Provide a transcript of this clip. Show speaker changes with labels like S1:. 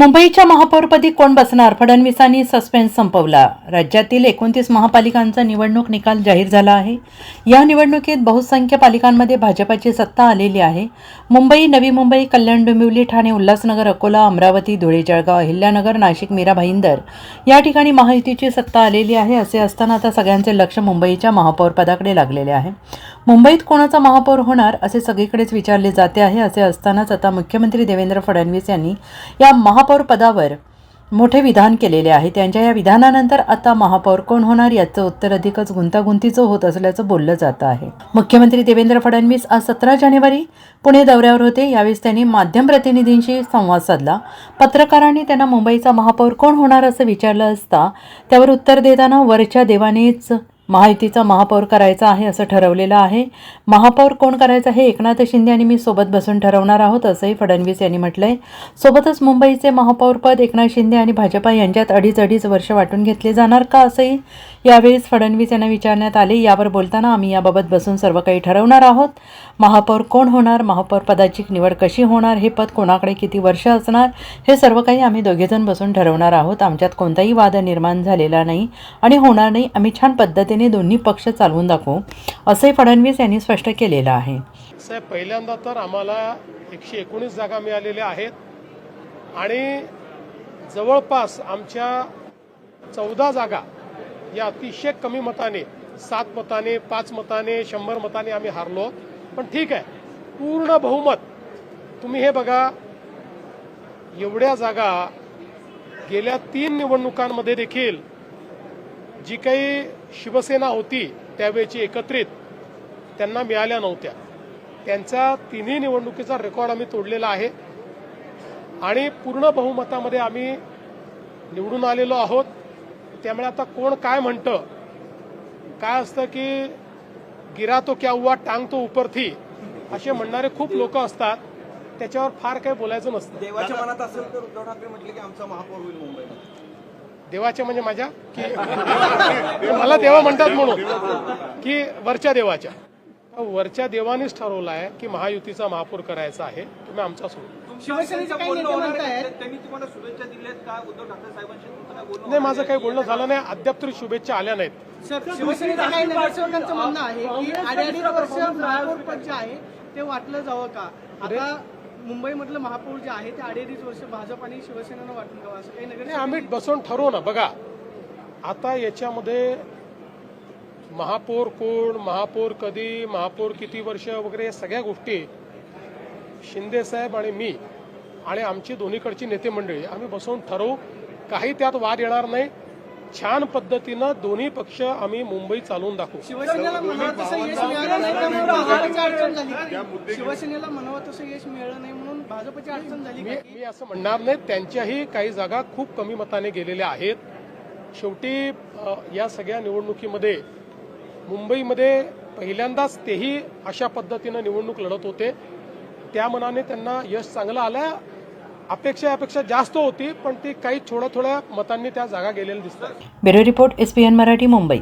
S1: मुंबईच्या महापौरपदी कोण बसणार? फडणवीसांनी सस्पेन्स संपवला. राज्यातील एकोणतीस महापालिकांचा निवडणूक निकाल जाहीर झाला आहे. या निवडणुकीत बहुसंख्य पालिकांमध्ये भाजपाची सत्ता आलेली आहे. मुंबई नवी मुंबई कल्याण डोंबिवली ठाणे उल्हासनगर अकोला अमरावती धुळे जळगाव अहिल्यानगर नाशिक मीरा भाईंदर या ठिकाणी महायुतीची सत्ता आलेली आहे असे असताना आता सगळ्यांचे लक्ष मुंबईच्या महापौरपदाकडे लागलेले आहे. मुंबईत कोणाचा महापौर होणार असे सगळीकडेच विचारले जाते आहे असे असतानाच आता मुख्यमंत्री देवेंद्र फडणवीस यांनी या महापौर पदावर मोठे विधान केलेले आहे. त्यांच्या या विधानानंतर आता महापौर कोण होणार याचं उत्तर अधिकच गुंतागुंतीचं होत असल्याचं बोललं जातं आहे. मुख्यमंत्री देवेंद्र फडणवीस आज सतरा जानेवारी पुणे दौऱ्यावर होते. यावेळेस त्यांनी माध्यम प्रतिनिधींशी संवाद साधला. पत्रकारांनी त्यांना मुंबईचा महापौर कोण होणार असं विचारलं असता त्यावर उत्तर देताना वरच्या देवानेच महायुतीचा महापौर करायचा आहे असं ठरवलेलं आहे. महापौर कोण करायचं हे एकनाथ शिंदे आणि मी सोबत बसून ठरवणार आहोत असंही फडणवीस यांनी म्हटलंय. सोबतच मुंबईचे महापौरपद एकनाथ शिंदे आणि भाजपा यांच्यात अडीच अडीच वर्ष वाटून घेतले जाणार का असंही यावेळेस फडणवीस यांना विचारण्यात आले. यावर बोलताना आम्ही याबाबत बसून सर्व काही ठरवणार आहोत. महापौर कोण होणार? महापौर पदाची निवड कशी होणार? हे पद कोणाकडे किती वर्ष असणार? हे सर्व काही आम्ही दोघेजण बसून ठरवणार आहोत. आमच्यात कोणताही वाद निर्माण झालेला नाही आणि होणार नाही. आम्ही छान पद्धतीने दोन्ही पक्ष चालवून दाखवू असंही फडणवीस यांनी स्पष्ट केलेलं आहे.
S2: साहेब पहिल्यांदा तर आम्हाला एकशे एकोणीस जागा मिळालेल्या आहेत आणि जवळपास आमच्या चौदा जागा या अतिशय कमी मताने सात मताने पाच मताने शंभर मताने आम्ही हारलो. पण ठीक आहे पूर्ण बहुमत तुम्ही हे बघा एवढ्या जागा गेल्या तीन निवडणुकांमध्ये देखील जी काही शिवसेना होती त्यावेळेची एकत्रित त्यांना मिळाल्या नव्हत्या. त्यांचा तिन्ही निवडणुकीचा रेकॉर्ड आम्ही तोडलेला आहे. आणि पूर्ण बहुमतामध्ये आम्ही निवडून आलेलो आहोत. त्यामुळे आता कोण काय म्हणतं? काय असतं की गिरा तो क्या हुआ टांग तो ऊपर थी? असे म्हणणारे खूप लोक असतात. त्याच्यावर फार काही बोलायचं नसतं.
S3: देवाच्या मनात असेल तर उद्धव ठाकरे म्हटले की आमचा महापौर होईल मुंबईमध्ये
S2: देवाच्या म्हणजे माझ्या? की मला देवा म्हणतात म्हणून. की वरच्या देवाच्या. वरच्या देवानेच ठरवलं आहे की महायुतीचा महापौर करायचा आहे. तुम्ही आमचा सोडू
S3: शिवसेनेचं बोलणं होणार आहे. त्यांनी तुम्हाला शुभेच्छा दिल्यात का? उद्धव ठाकरे साहेबांशी तुमचं काय बोलणं
S2: नाही माझं काही बोलणं झालं नाही. अद्याप तरी शुभेच्छा आल्या नाहीत.
S4: शिवसेनेच्या काही नगरसेवकांचं म्हणणं आहे की वर्ष महापौर जे आहे ते वाटलं जावं का? आता मुंबईमधलं महापौर जे आहे ते अडीअडीच वर्ष भाजप आणि शिवसेनेनं वाटून द्यावं असं काही
S2: नाही
S4: नगर
S2: आम्ही बसून ठरवू ना. बघा आता याच्यामध्ये महापौर कोण महापौर कधी महापौर किती वर्ष वगैरे या सगळ्या गोष्टी शिंदे साहेब आणि मी आणि आमची दोन्हीकडची नेते मंडळी आम्ही बसून ठरवू काही त्यात वाद येणार नाही. छान पद्धतीनं दोन्ही पक्ष आम्ही मुंबई चालवून दाखवू.
S4: शिवसेनेला म्हणावं तसं यश मिळालं नाही म्हणून भाजपची अडचण झाली
S2: मी
S4: का
S2: मी असं म्हणणार नाही त्यांच्याही काही जागा खूप कमी मताने गेलेल्या आहेत. शेवटी या सगळ्या निवडणुकीमध्ये मुंबईमध्ये पहिल्यांदाच तेही अशा पद्धतीनं निवडणूक लढत होते. त्या मनाने त्यांना यश चांगलं आलं अपेक्षा अपेक्षा जास्त होती पण ती काही थोड्या थोड्या मतांनी त्या जागा गेलेल्या दिसतात.
S1: Bureau report S P N Marathi Mumbai.